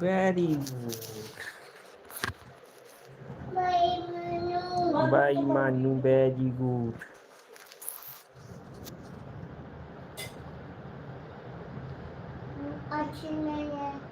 Very good. Bye, Manu. Bye, Manu. Very good. Atinha.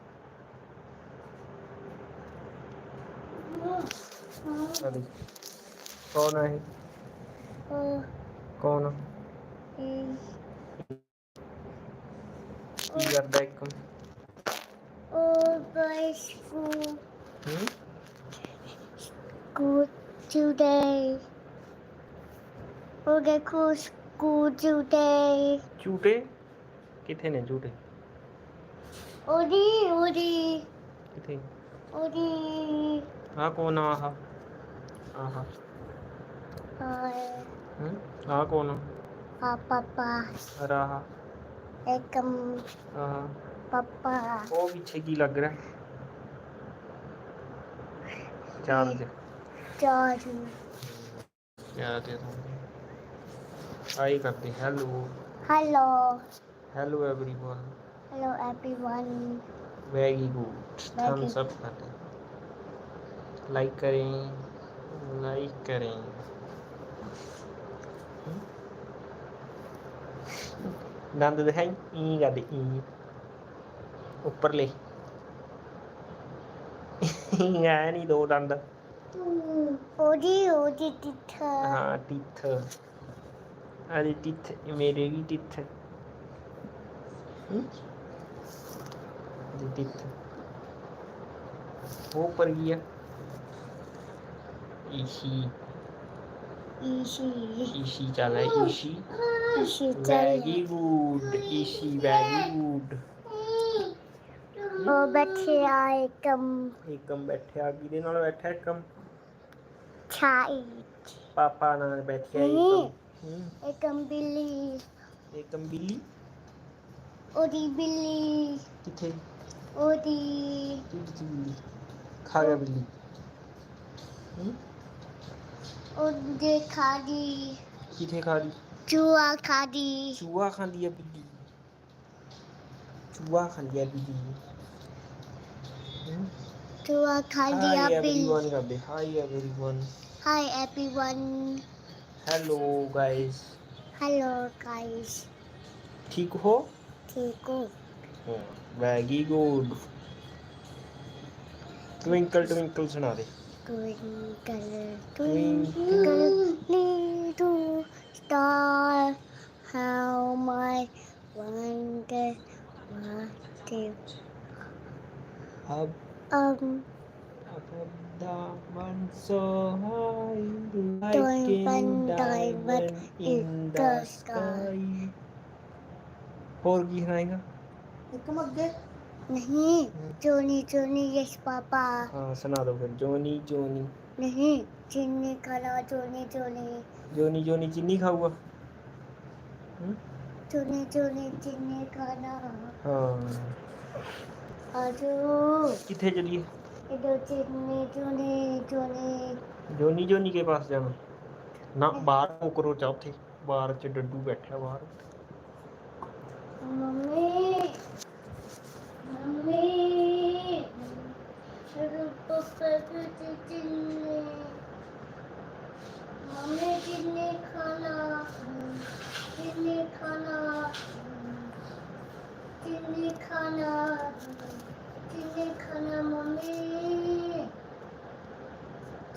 आ देख कौन है कौन की करदा एकम और by school hmm school today. We'll get cool school today. ਝੂਟੇ ਕਿੱਥੇ ਨੇ ਝੂਟੇ Odi, Odi, ਕਿੱਥੇ Odi. ਆ ਕੌਣ ਆ ਆਹ हाँ कौन हाँ पापा रहा एक हाँ पापा वो पीछे की लग रहा है चार्ज चार्ज क्या दे दूँगी आई करते hello hello hello everyone hello everyone very good thumbs up करते लाइक करें लाइक करें दंद दिखाई ई कर दे ई ऊपर ले है नहीं दो दंद Odi, Odi, Tita. हाँ टिथ अरे टिथ मेरे भी टिथ टिथ वो ऊपर गया ईशी Ishi. ईशी चल है Ishi Ishi, very good Ishi very good ਉਹ ਬੱਚੇ ਆਏ ਕਮ एकम बैठा किदे नाल बैठा एकम ਛਾਈ पापा नाल बैठा नहीं। एकम हम्म, एकम ਬਿੱਲੀ एकम बिल्ली ਉਹਦੀ ਬਿੱਲੀ किथे ਉਹਦੀ किथे बिल्ली खा गया बिल्ली उंदे खा दी किथे खा दी चूहा खा दी चूहा खा लिया बिल्ली। चूहा खा लिया बिल्ली। हम्म। चूहा खा लिया एवरीवन का बे everyone hi everyone hello guys hello guys ठीक हो? ठीक हो। वेरी गुड ट्विंकल ट्विंकल सुना दे। Twinkle, twinkle, little star, how my wonder what you up, um, up the one so high, like in diamond in the sky. ਹੋਰ ਕੀ ਸੁਣਾਏਗਾ ਇੱਕ ਮੱਗੇ नहीं जोनी Johnny yes papa. हाँ सुना दो फिर। जोनी जोनी। नहीं चीनी खाना जोनी जोनी। जोनी जोनी चीनी खाऊगा हम्म? जोनी जोनी चीनी खाना। हाँ। आजू। किथे चलिए? इधर चीनी जोनी जोनी। जोनी जोनी के पास जाना। ना बाहर मुकरो चौथे बाहर च डड्डू बैठा बाहर। मम्मी।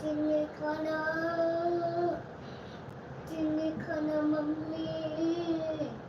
Tinnikana, Tinnikana, Mummy.